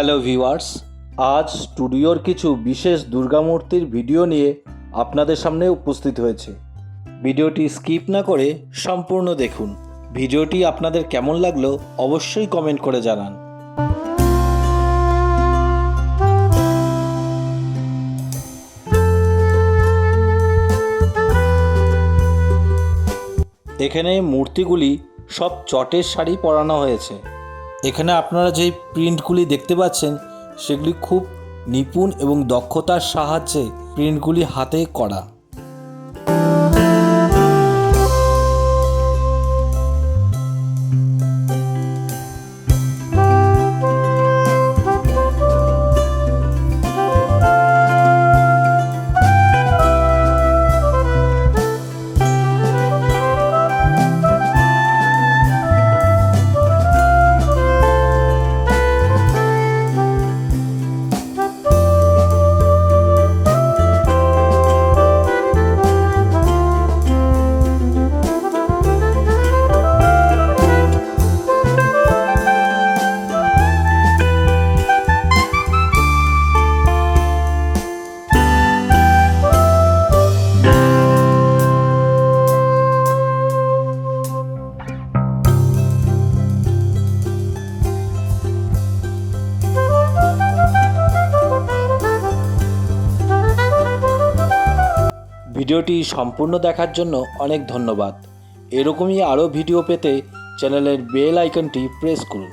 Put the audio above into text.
Hello viewers, আজ স্টুডিওর কিছু বিশেষ দুর্গামূর্তির ভিডিও নিয়ে আপনাদের সামনে উপস্থিত হয়েছে। ভিডিওটি স্কিপ না করে সম্পূর্ণ দেখুন। ভিডিওটি আপনাদের কেমন লাগল অবশ্যই কমেন্ট করে জানান। এখানে মূর্তিগুলি সব চটের শাড়ি পরানো হয়েছে। এখানে আপনারা যেই প্রিন্টগুলি দেখতে পাচ্ছেন, সেগুলি খুব নিপুণ এবং দক্ষতার সাহায্যে প্রিন্টগুলি হাতে করা। ভিডিওটি সম্পূর্ণ দেখার জন্য অনেক ধন্যবাদ। এরকমই আরও ভিডিও পেতে চ্যানেলের বেল আইকনটি প্রেস করুন।